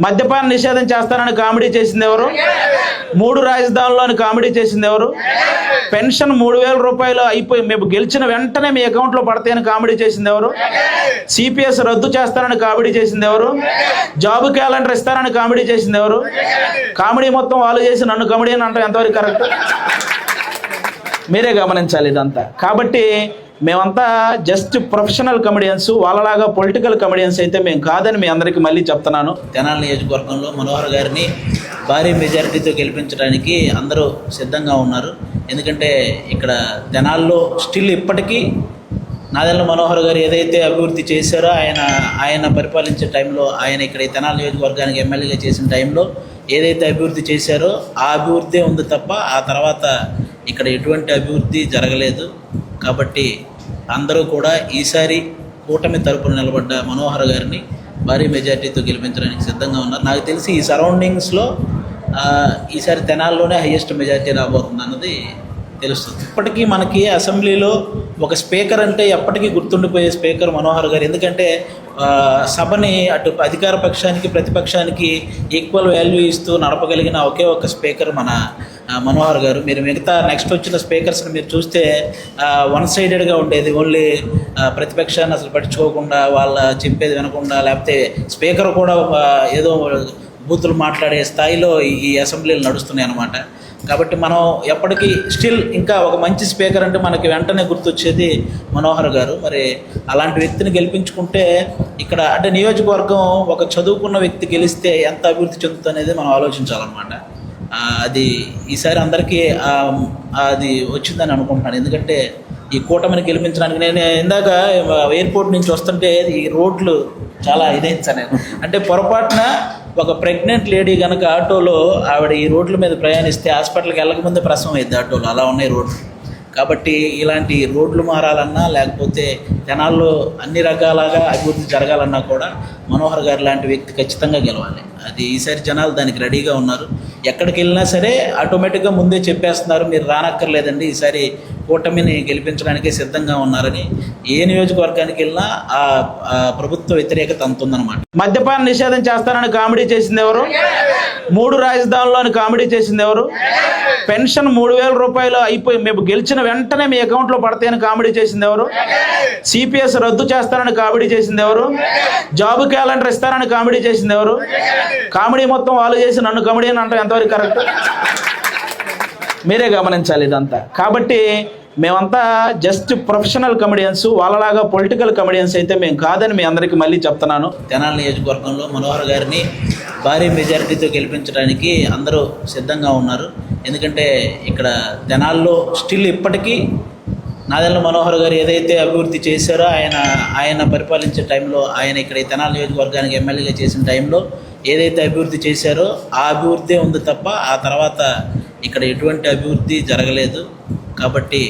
మద్యపాన నిషేధం చేస్తానని కామెడీ చేసింది ఎవరు? మూడు రాజధానుల్లోని కామెడీ చేసింది ఎవరు? పెన్షన్ మూడు వేల రూపాయలు అయిపోయి మేము గెలిచిన వెంటనే మీ అకౌంట్లో పడతాయని కామెడీ చేసింది ఎవరు? సిపిఎస్ రద్దు చేస్తానని కామెడీ చేసింది ఎవరు? జాబ్ క్యాలెండర్ ఇస్తారని కామెడీ చేసింది ఎవరు? కామెడీ మొత్తం వాళ్ళు చేసి నన్ను కామెడీ అని అంటే ఎంతవరకు కరెక్ట్? మీరే గమనించాలి ఇదంతా. కాబట్టి మేమంతా జస్ట్ ప్రొఫెషనల్ కమెడియన్స్ వాళ్ళలాగా పొలిటికల్ కమెడియన్స్ అయితే మేము కాదని మీ అందరికీ మళ్ళీ చెప్తున్నాను. తెనాల నియోజకవర్గంలో మనోహర్ గారిని భారీ మెజారిటీతో గెలిపించడానికి అందరూ సిద్ధంగా ఉన్నారు. ఎందుకంటే ఇక్కడ తెనాల్లో స్టిల్ ఇప్పటికీ నాదెల్ల మనోహర్ గారు ఏదైతే అభివృద్ధి చేశారో ఆయన ఆయన పరిపాలించే టైంలో ఆయన ఇక్కడ తెనాల నియోజకవర్గానికి ఎమ్మెల్యేగా చేసిన టైంలో ఏదైతే అభివృద్ధి చేశారో ఆ అభివృద్ధి ఉంది తప్ప ఆ తర్వాత ఇక్కడ ఎటువంటి అభివృద్ధి జరగలేదు. కాబట్టి అందరూ కూడా ఈసారి కూటమి తరపున నిలబడ్డ మనోహర్ గారిని భారీ మెజార్టీతో గెలిపించడానికి సిద్ధంగా ఉన్నారు. నాకు తెలిసి ఈ సరౌండింగ్స్లో ఈసారి తెనాల్లోనే హయ్యెస్ట్ మెజార్టీ రాబోతుంది అన్నది తెలుస్తుంది. ఇప్పటికీ మనకి అసెంబ్లీలో ఒక స్పీకర్ అంటే ఎప్పటికీ గుర్తుండిపోయే స్పీకర్ మనోహర్ గారు. ఎందుకంటే సభని అటు అధికార పక్షానికి ప్రతిపక్షానికి ఈక్వల్ వాల్యూ ఇస్తూ నడపగలిగిన ఒకే ఒక స్పీకర్ మన మనోహర్ గారు మీరు మిగతా నెక్స్ట్ వచ్చిన స్పీకర్స్ని మీరు చూస్తే వన్ సైడెడ్గా ఉండేది. ఓన్లీ ప్రతిపక్షాన్ని అసలు పట్టించుకోకుండా వాళ్ళ చెప్పేది వినకుండా లేకపోతే స్పీకర్ కూడా ఏదో బూతులు మాట్లాడే స్థాయిలో ఈ- అసెంబ్లీలు నడుస్తున్నాయి అన్నమాట. కాబట్టి మనం ఎప్పటికీ స్టిల్ ఇంకా ఒక మంచి స్పీకర్ అంటే మనకి వెంటనే గుర్తొచ్చేది మనోహర్ గారు. మరి అలాంటి వ్యక్తిని గెలిపించుకుంటే ఇక్కడ అంటే నియోజకవర్గం ఒక చదువుకున్న వ్యక్తి గెలిస్తే ఎంత అభివృద్ధి చెందుతుంది అనేది మనం ఆలోచించాలన్నమాట. అది ఈసారి అందరికీ అది వచ్చిందని అనుకుంటున్నాను. ఎందుకంటే ఈ కూటమిని గెలిపించడానికి నేను ఇందాక ఎయిర్పోర్ట్ నుంచి వస్తుంటే ఈ రోడ్లు చాలా ఇదైంది నేను అంటే పొరపాటున ఒక ప్రెగ్నెంట్ లేడీ కనుక ఆటోలో ఆవిడ ఈ రోడ్ల మీద ప్రయాణిస్తే హాస్పిటల్కి వెళ్ళకముందే ప్రసవం అయింది ఆటోలో. అలా ఉన్నాయి రోడ్లు. కాబట్టి ఇలాంటి రోడ్లు మారాలన్నా లేకపోతే జనాల్లో అన్ని రకాలుగా అభివృద్ధి జరగాలన్నా కూడా మనోహర్ గారు లాంటి వ్యక్తి ఖచ్చితంగా గెలవాలి. అది ఈసారి జనాలు దానికి రెడీగా ఉన్నారు. ఎక్కడికి వెళ్ళినా సరే ఆటోమేటిక్గా ముందే చెప్పేస్తున్నారు మీరు రానక్కర్లేదండి ఈసారి కూటమిని గెలిపించడానికి సిద్ధంగా ఉన్నారని ఏ నియోజకవర్గానికి వెళ్ళినా ఆ ప్రభుత్వ వ్యతిరేకత అంత ఉందన్నమాట మద్యపాన నిషేధం చేస్తానని కామెడీ చేసింది ఎవరు? మూడు రాజధానుల్లోని కామెడీ చేసింది ఎవరు? పెన్షన్ మూడు వేల రూపాయలు అయిపోయి మేము గెలిచిన వెంటనే మీ అకౌంట్లో పడతాయని కామెడీ చేసింది ఎవరు? సిపిఎస్ రద్దు చేస్తారని కామెడీ చేసింది ఎవరు? జాబ్ క్యాలెండర్ ఇస్తారని కామెడీ చేసింది ఎవరు? కామెడీ మొత్తం వాళ్ళు చేసి నన్ను కామెడీ అని అంటాం ఎంతవరకు కరెక్ట్? మీరే గమనించాలి ఇదంతా. కాబట్టి మేమంతా జస్ట్ ప్రొఫెషనల్ కమెడియన్స్ వాళ్ళలాగా పొలిటికల్ కమెడియన్స్ అయితే మేము కాదని మీ అందరికీ మళ్ళీ చెప్తున్నాను. తెనాలి నియోజకవర్గంలో మనోహర్ గారిని భారీ మెజారిటీతో గెలిపించడానికి అందరూ సిద్ధంగా ఉన్నారు. ఎందుకంటే ఇక్కడ తెనాల్లో స్టిల్ ఇప్పటికీ నాదెల్ల మనోహర్ గారు ఏదైతే అభివృద్ధి చేశారో ఆయన ఆయన పరిపాలించే టైంలో ఆయన ఇక్కడ ఈ తెనాలి నియోజకవర్గానికి ఎమ్మెల్యేగా చేసిన టైంలో ఏదైతే అభివృద్ధి చేశారో ఆ అభివృద్ధి ఉంది తప్ప ఆ తర్వాత ఇక్కడ ఎటువంటి అభివృద్ధి జరగలేదు. కాబట్టి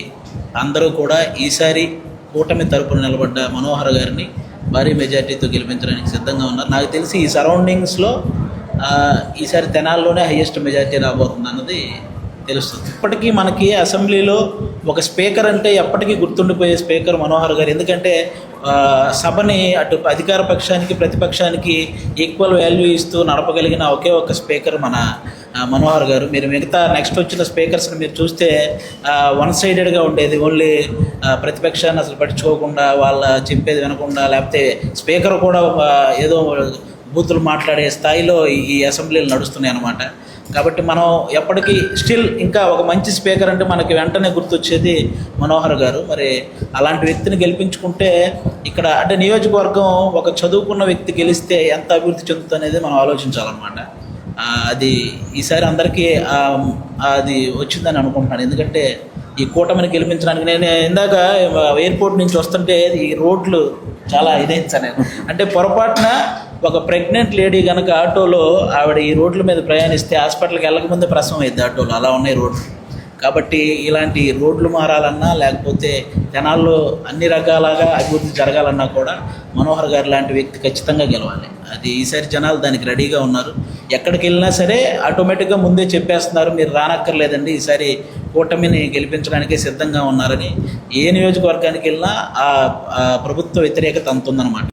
అందరూ కూడా ఈసారి కూటమి తరపున నిలబడ్డ మనోహర్ గారిని భారీ మెజార్టీతో గెలిపించడానికి సిద్ధంగా ఉన్నారు. నాకు తెలిసి ఈ సరౌండింగ్స్లో ఈసారి తెనాల్లోనే హయ్యెస్ట్ మెజార్టీ రాబోతుంది అన్నది తెలుస్తుంది. ఇప్పటికీ మనకి అసెంబ్లీలో ఒక స్పీకర్ అంటే ఎప్పటికీ గుర్తుండిపోయే స్పీకర్ మనోహర్ గారు. ఎందుకంటే సభని అటు అధికార పక్షానికి ప్రతిపక్షానికి ఈక్వల్ వాల్యూ ఇస్తూ నడపగలిగిన ఒకే ఒక స్పీకర్ మన మనోహర్ గారు మీరు మిగతా నెక్స్ట్ వచ్చిన స్పీకర్స్ని మీరు చూస్తే వన్ సైడెడ్గా ఉండేది. ఓన్లీ ప్రతిపక్షాన్ని అసలు పట్టించుకోకుండా వాళ్ళ చెప్పేది వినకుండా లేకపోతే స్పీకర్ కూడా ఏదో బూతులు మాట్లాడే స్థాయిలో ఈ- అసెంబ్లీలు నడుస్తున్నాయి అన్నమాట. కాబట్టి మనం ఎప్పటికీ స్టిల్ ఇంకా ఒక మంచి స్పీకర్ అంటే మనకి వెంటనే గుర్తొచ్చేది మనోహర్ గారు. మరి అలాంటి వ్యక్తిని గెలిపించుకుంటే ఇక్కడ అంటే నియోజకవర్గం ఒక చదువుకున్న వ్యక్తి గెలిస్తే ఎంత అభివృద్ధి చెందుతుంది అనేది మనం ఆలోచించాలన్నమాట. అది ఈసారి అందరికీ అది వచ్చిందని అనుకుంటున్నాను. ఎందుకంటే ఈ కూటమిని గెలిపించడానికి నేను ఇందాక ఎయిర్పోర్ట్ నుంచి వస్తుంటే ఈ రోడ్లు చాలా ఇదైంది సార్ నేను. అంటే పొరపాటున ఒక ప్రెగ్నెంట్ లేడీ కనుక ఆటోలో ఆవిడ ఈ రోడ్ల మీద ప్రయాణిస్తే హాస్పిటల్కి వెళ్ళకముందే ప్రసవం అయింది ఆటోలో. అలా ఉన్నాయి రోడ్లు. కాబట్టి ఇలాంటి రోడ్లు మారాలన్నా లేకపోతే జనాల్లో అన్ని రకాలుగా అభివృద్ధి జరగాలన్నా కూడా మనోహర్ గారు లాంటి వ్యక్తి ఖచ్చితంగా గెలవాలి. అది ఈసారి జనాలు దానికి రెడీగా ఉన్నారు. ఎక్కడికి వెళ్ళినా సరే ఆటోమేటిక్గా ముందే చెప్పేస్తున్నారు మీరు రానక్కర్లేదండి ఈసారి కూటమిని గెలిపించడానికి సిద్ధంగా ఉన్నారని. ఏ నియోజకవర్గానికి వెళ్ళినా ఆ ఆ ప్రభుత్వ వ్యతిరేకత అంత ఉందన్నమాట.